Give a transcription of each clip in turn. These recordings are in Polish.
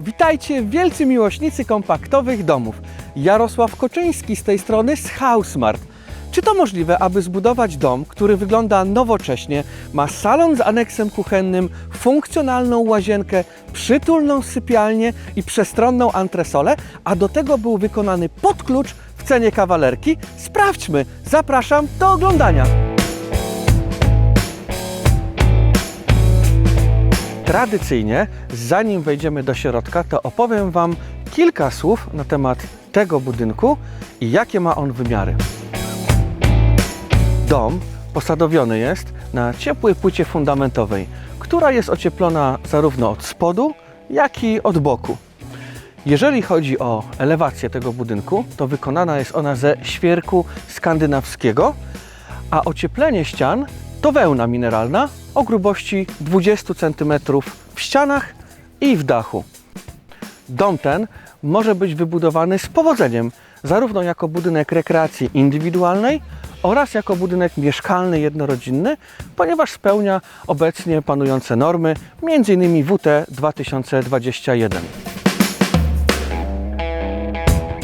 Witajcie wielcy miłośnicy kompaktowych domów. Jarosław Koczyński z tej strony z Housemart. Czy to możliwe, aby zbudować dom, który wygląda nowocześnie, ma salon z aneksem kuchennym, funkcjonalną łazienkę, przytulną sypialnię i przestronną antresolę, a do tego był wykonany pod klucz w cenie kawalerki? Sprawdźmy. Zapraszam do oglądania. Tradycyjnie, zanim wejdziemy do środka, to opowiem Wam kilka słów na temat tego budynku i jakie ma on wymiary. Dom posadowiony jest na ciepłej płycie fundamentowej, która jest ocieplona zarówno od spodu, jak i od boku. Jeżeli chodzi o elewację tego budynku, to wykonana jest ona ze świerku skandynawskiego, a ocieplenie ścian to wełna mineralna o grubości 20 cm w ścianach i w dachu. Dom ten może być wybudowany z powodzeniem, zarówno jako budynek rekreacji indywidualnej oraz jako budynek mieszkalny jednorodzinny, ponieważ spełnia obecnie panujące normy, m.in. WT 2021.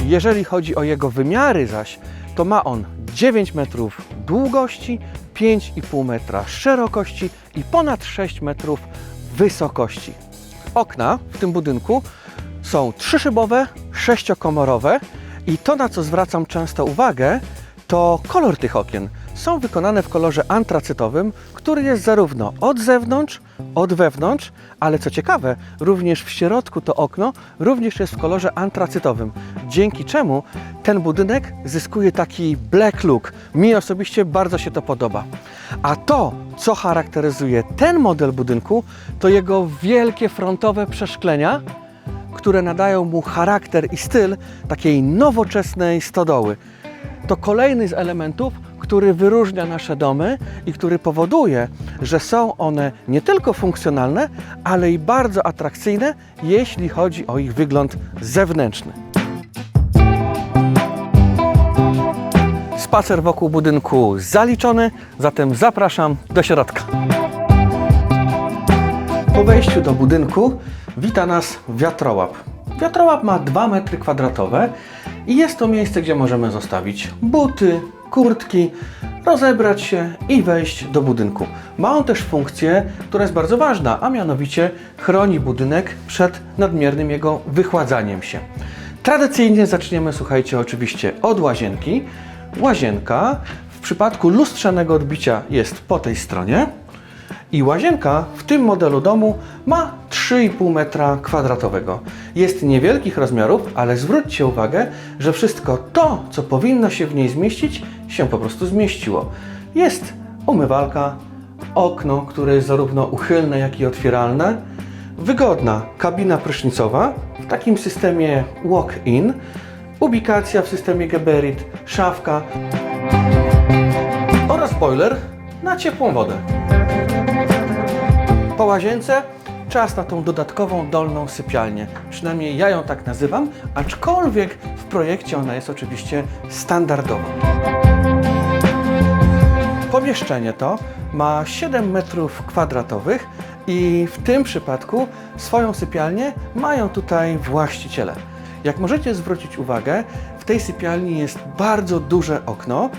Jeżeli chodzi o jego wymiary zaś, to ma on 9 metrów długości, 5,5 metra szerokości i ponad 6 metrów wysokości. Okna w tym budynku są trzyszybowe, sześciokomorowe i to, na co zwracam często uwagę, to kolor tych okien. Są wykonane w kolorze antracytowym, który jest zarówno od zewnątrz, od wewnątrz, ale co ciekawe, również w środku to okno również jest w kolorze antracytowym, dzięki czemu ten budynek zyskuje taki black look. Mi osobiście bardzo się to podoba. A to, co charakteryzuje ten model budynku, to jego wielkie frontowe przeszklenia, które nadają mu charakter i styl takiej nowoczesnej stodoły. To kolejny z elementów, który wyróżnia nasze domy i który powoduje, że są one nie tylko funkcjonalne, ale i bardzo atrakcyjne, jeśli chodzi o ich wygląd zewnętrzny. Spacer wokół budynku zaliczony, zatem zapraszam do środka. Po wejściu do budynku wita nas wiatrołap. Wiatrołap ma 2 metry kwadratowe i jest to miejsce, gdzie możemy zostawić buty, kurtki, rozebrać się i wejść do budynku. Ma on też funkcję, która jest bardzo ważna, a mianowicie chroni budynek przed nadmiernym jego wychładzaniem się. Tradycyjnie zaczniemy, słuchajcie, oczywiście od łazienki. Łazienka w przypadku lustrzanego odbicia jest po tej stronie. I łazienka w tym modelu domu ma 3,5 metra kwadratowego. Jest niewielkich rozmiarów, ale zwróćcie uwagę, że wszystko to, co powinno się w niej zmieścić, się po prostu zmieściło. Jest umywalka, okno, które jest zarówno uchylne, jak i otwieralne, wygodna kabina prysznicowa w takim systemie walk-in, ubikacja w systemie Geberit, szafka oraz boiler na ciepłą wodę. Po łazience czas na tą dodatkową dolną sypialnię. Przynajmniej ja ją tak nazywam, aczkolwiek w projekcie ona jest oczywiście standardowa. Pomieszczenie to ma 7 metrów kwadratowych i w tym przypadku swoją sypialnię mają tutaj właściciele. Jak możecie zwrócić uwagę, w tej sypialni jest bardzo duże okno,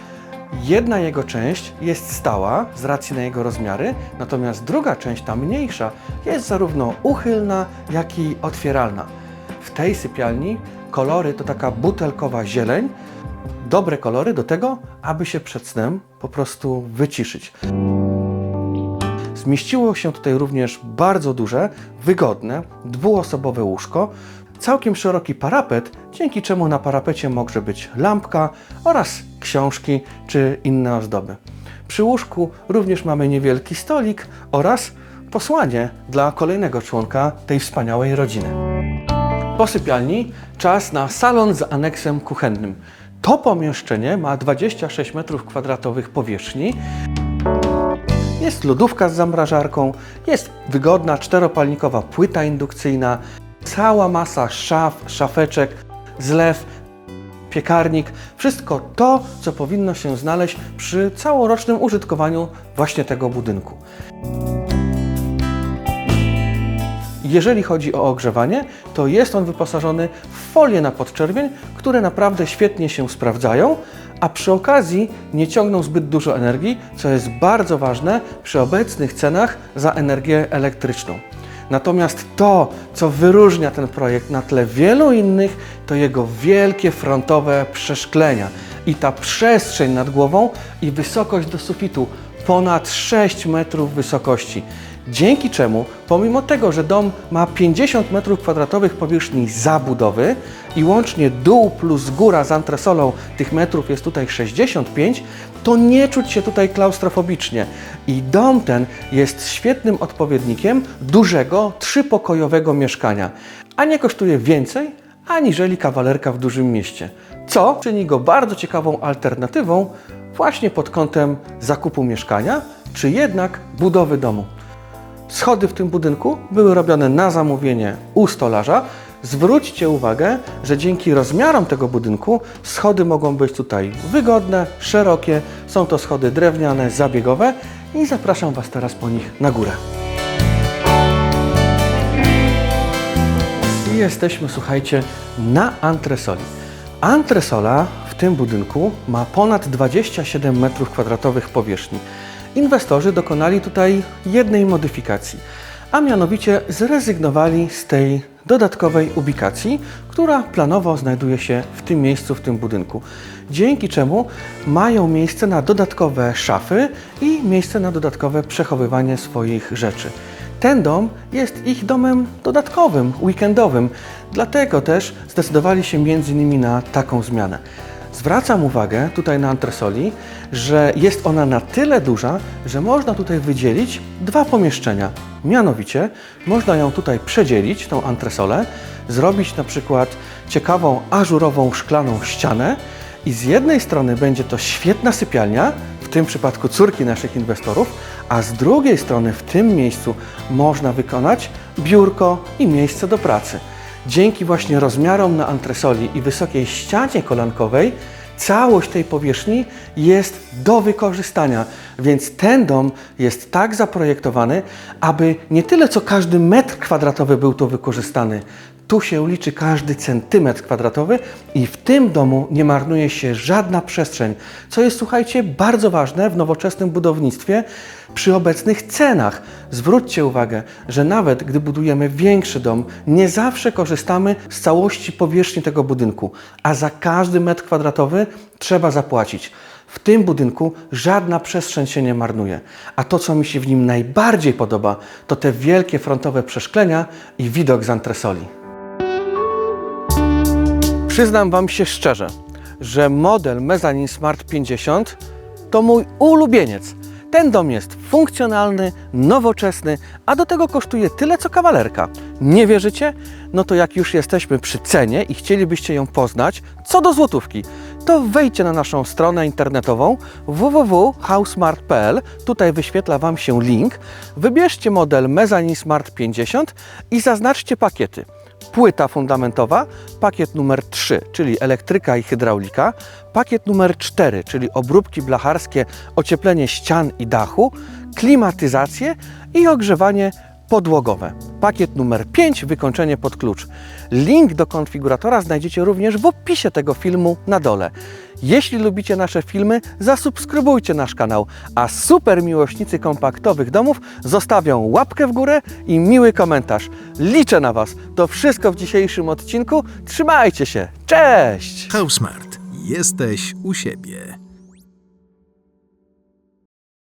Jedna jego część jest stała z racji na jego rozmiary, natomiast druga część, ta mniejsza, jest zarówno uchylna, jak i otwieralna. W tej sypialni kolory to taka butelkowa zieleń, dobre kolory do tego, aby się przed snem po prostu wyciszyć. Zmieściło się tutaj również bardzo duże, wygodne, dwuosobowe łóżko, całkiem szeroki parapet, dzięki czemu na parapecie może być lampka oraz książki czy inne ozdoby. Przy łóżku również mamy niewielki stolik oraz posłanie dla kolejnego członka tej wspaniałej rodziny. Po sypialni czas na salon z aneksem kuchennym. To pomieszczenie ma 26 m2 powierzchni. Jest lodówka z zamrażarką, jest wygodna czteropalnikowa płyta indukcyjna, cała masa szaf, szafeczek, zlew, piekarnik, wszystko to, co powinno się znaleźć przy całorocznym użytkowaniu właśnie tego budynku. Jeżeli chodzi o ogrzewanie, to jest on wyposażony w folie na podczerwień, które naprawdę świetnie się sprawdzają, a przy okazji nie ciągną zbyt dużo energii, co jest bardzo ważne przy obecnych cenach za energię elektryczną. Natomiast to, co wyróżnia ten projekt na tle wielu innych, to jego wielkie frontowe przeszklenia i ta przestrzeń nad głową i wysokość do sufitu ponad 6 metrów wysokości. Dzięki czemu, pomimo tego, że dom ma 50 m2 powierzchni zabudowy i łącznie dół plus góra z antresolą tych metrów jest tutaj 65, to nie czuć się tutaj klaustrofobicznie. I dom ten jest świetnym odpowiednikiem dużego, trzypokojowego mieszkania, a nie kosztuje więcej aniżeli kawalerka w dużym mieście, co czyni go bardzo ciekawą alternatywą właśnie pod kątem zakupu mieszkania, czy jednak budowy domu. Schody w tym budynku były robione na zamówienie u stolarza. Zwróćcie uwagę, że dzięki rozmiarom tego budynku schody mogą być tutaj wygodne, szerokie. Są to schody drewniane, zabiegowe i zapraszam Was teraz po nich na górę. I jesteśmy, słuchajcie, na antresoli. Antresola tym budynku ma ponad 27 m2 powierzchni. Inwestorzy dokonali tutaj jednej modyfikacji, a mianowicie zrezygnowali z tej dodatkowej ubikacji, która planowo znajduje się w tym miejscu, w tym budynku. Dzięki czemu mają miejsce na dodatkowe szafy i miejsce na dodatkowe przechowywanie swoich rzeczy. Ten dom jest ich domem dodatkowym, weekendowym, dlatego też zdecydowali się między innymi na taką zmianę. Zwracam uwagę tutaj na antresoli, że jest ona na tyle duża, że można tutaj wydzielić dwa pomieszczenia. Mianowicie można ją tutaj przedzielić, tą antresolę, zrobić na przykład ciekawą ażurową szklaną ścianę i z jednej strony będzie to świetna sypialnia, w tym przypadku córki naszych inwestorów, a z drugiej strony w tym miejscu można wykonać biurko i miejsce do pracy. Dzięki właśnie rozmiarom na antresoli i wysokiej ścianie kolankowej, całość tej powierzchni jest do wykorzystania. Więc ten dom jest tak zaprojektowany, aby nie tyle co każdy metr kwadratowy był tu wykorzystany. Tu się liczy każdy centymetr kwadratowy i w tym domu nie marnuje się żadna przestrzeń, co jest, słuchajcie, bardzo ważne w nowoczesnym budownictwie przy obecnych cenach. Zwróćcie uwagę, że nawet gdy budujemy większy dom, nie zawsze korzystamy z całości powierzchni tego budynku, a za każdy metr kwadratowy trzeba zapłacić. W tym budynku żadna przestrzeń się nie marnuje, a to, co mi się w nim najbardziej podoba, to te wielkie frontowe przeszklenia i widok z antresoli. Przyznam Wam się szczerze, że model Mezzanine Smart 50 to mój ulubieniec. Ten dom jest funkcjonalny, nowoczesny, a do tego kosztuje tyle co kawalerka. Nie wierzycie? No to jak już jesteśmy przy cenie i chcielibyście ją poznać, co do złotówki, to wejdźcie na naszą stronę internetową www.housemart.pl. Tutaj wyświetla Wam się link. Wybierzcie model Mezzanine Smart 50 i zaznaczcie pakiety płyta fundamentowa, pakiet numer 3, czyli elektryka i hydraulika, pakiet numer 4, czyli obróbki blacharskie, ocieplenie ścian i dachu, klimatyzację i ogrzewanie podłogowe. Pakiet numer 5, wykończenie pod klucz. Link do konfiguratora znajdziecie również w opisie tego filmu na dole. Jeśli lubicie nasze filmy, zasubskrybujcie nasz kanał, a super miłośnicy kompaktowych domów zostawią łapkę w górę i miły komentarz. Liczę na Was. To wszystko w dzisiejszym odcinku. Trzymajcie się. Cześć! Housemart. Jesteś u siebie.